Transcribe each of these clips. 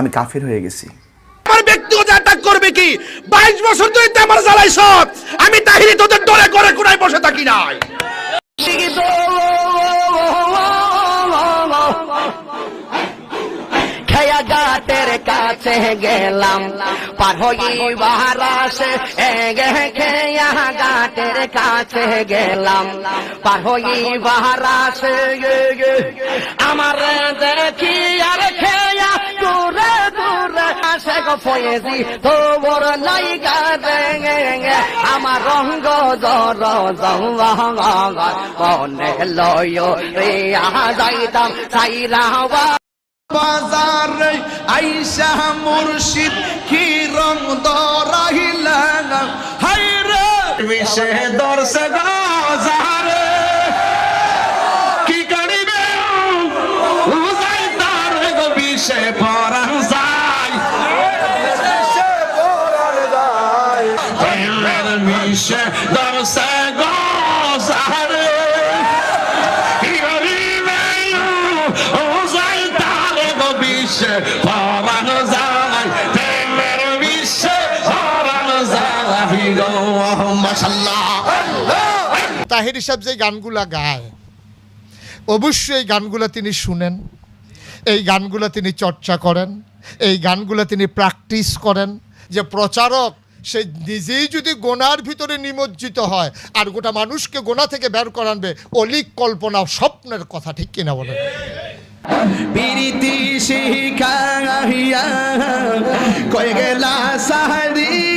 আমি কাফের হয়ে গেছি। আমার ব্যক্তিগত অ্যাটাক করবে কি? বাইশ বছর ধরে আমার জ্বালাই সব। আমি তাহিরি তোদের ডরে করে কোনায় বসে থাকি নাই। গাটের কাছে গেলাম পার হইবার খেয়া গাটের কাছে গেলাম পার হইবার আমার দেখি আর ফয়েজি, তোর লাইগা দেঙ্গে আমার রঙ্গ জর মনে লয় রে যাইতাম সাইরাওয়া বাজার আইসা মুর্শিদ, কি রং দরাইলা হাই রে বিশে দর্শে মাশাআল্লাহ। তাহির সাহেব যে গানগুলা গায়, অবশ্যই এই গানগুলো তিনি শুনেন, এই গানগুলো তিনি চর্চা করেন, এই গানগুলো তিনি প্র্যাকটিস করেন যে প্রচারক সে নিজেই যদি গোনার ভিতরে নিমজ্জিত হয় আর গোটা মানুষকে গোনা থেকে বের করানবে অলিক কল্পনা স্বপ্নের কথা ঠিক কিনা পিরিতি শিখাইয়া কয়ে গেলা সাহারিয়া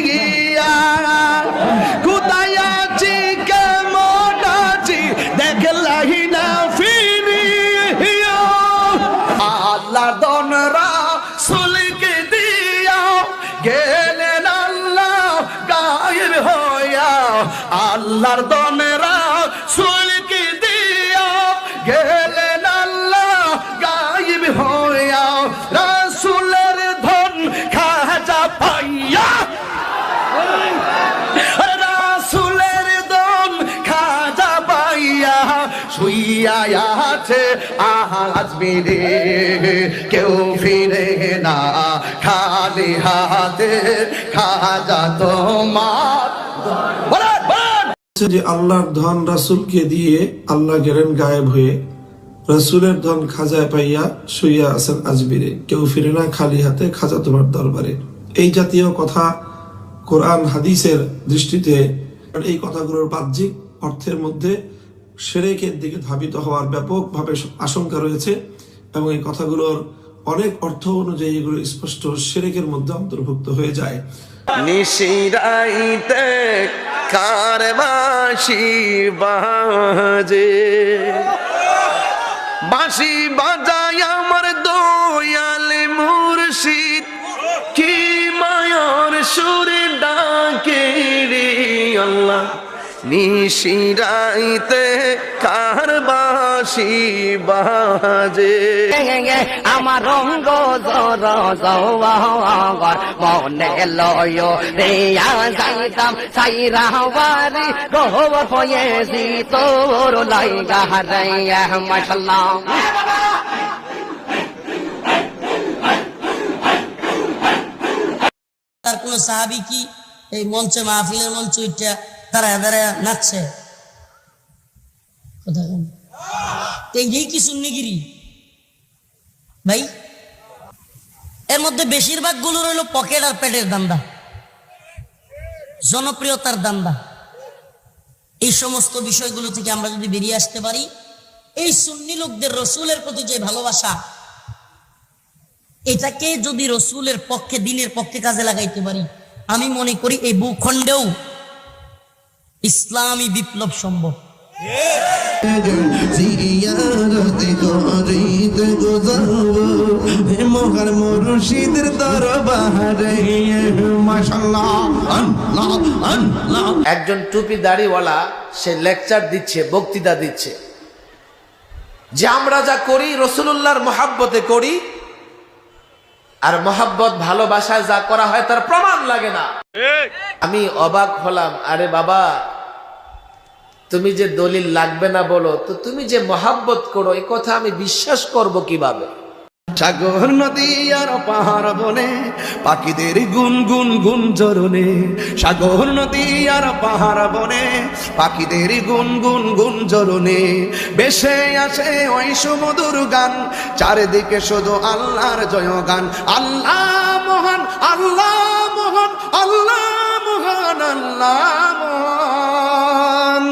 গেলেন আল্লাহ গায়ের হইয়া আল্লাহর দনরা শুইয়া আছে আজ মেরে কেউ ফিরে না। খালি হাতে খাজা তোমার যে আল্লাহর ধন রাসূলকে দিয়ে আল্লাহ গেলেন গায়েব হয়ে। রাসূলের ধন খাজায় পাইয়া শুইয়া আছেন আজমিরে। কেউ ফিরে না, খালি হাতে খাজা তোমার দরবারে। এই জাতীয় কথা কোরআন, হাদিসের দৃষ্টিতে, এই কথাগুলোর বাহ্যিক অর্থের মধ্যে সেরেকের দিকে ধাবিত হওয়ার ব্যাপকভাবে আশঙ্কা রয়েছে এবং এই কথাগুলোর অনেক অর্থ অনুযায়ী এগুলো স্পষ্ট সেরেকের মধ্যে অন্তর্ভুক্ত হয়ে যায়। নিশিরাইতে কারবাসি বাজে। বাঁশি বাজায় নিশিরাইতে কারবাসি বাজে? আমার রঙ্গ জর জওয়ার মনে লয় রে যাইতাম সাইরা বাড়ি গহব হয়েছি তোর লাইগা হারাইয়া মাশাল্লাহ। তার কোন সাহাবি কি? এই মঞ্চে মাহফিলের মঞ্চ উঠা তারা এদারে নাচছে। এই কি সুন্নিগিরি? ভাই, এর মধ্যে বেশিরভাগগুলো রইল পকেট আর পেটের দান্দা। জনপ্রিয়তার দান্দা। এই সমস্ত বিষয়গুলো থেকে আমরা যদি বেরিয়ে আসতে পারি, এই সুন্নি লোকদের রসুলের প্রতি যে ভালোবাসা, এটাকে যদি রসুলের পক্ষে, দিনের পক্ষে কাজে লাগাইতে পারি, আমি মনে করি এই ভূখণ্ডেও ইসলামী বিপ্লব সম্ভব। মহার মুর্শিদের দরবারে মাশাআল্লাহ আল্লাহ আল্লাহ একজন টুপি দাড়িওয়ালা সে লেকচার দিচ্ছে বক্তৃতা দিচ্ছে। যে আমরা যা করি রসুল্লাহর মহাব্বতে করি আর মহাব্বত ভালোবাসায় যা করা হয় তার প্রমাণ লাগে না। আমি অবাক হলাম আরে বাবা তুমি যে দলিল লাগবে না বলো, তো তুমি যে মহাব্বত করো, এ কথা আমি বিশ্বাস করব কীভাবে? সাগর নদী আর পাহাড় বনে, পাখিদের গুন গুন গুন জরনে। সাগর নদী আর পাহাড় বনে, পাখিদের গুন গুন গুন জরনে। বেশে আসে ওই সুমধুর গান, চারিদিকে শুধু আল্লাহর জয় গান আল্লাহ মহান আল্লাহ মহান আল্লাহ মহান আল্লাহ মহান।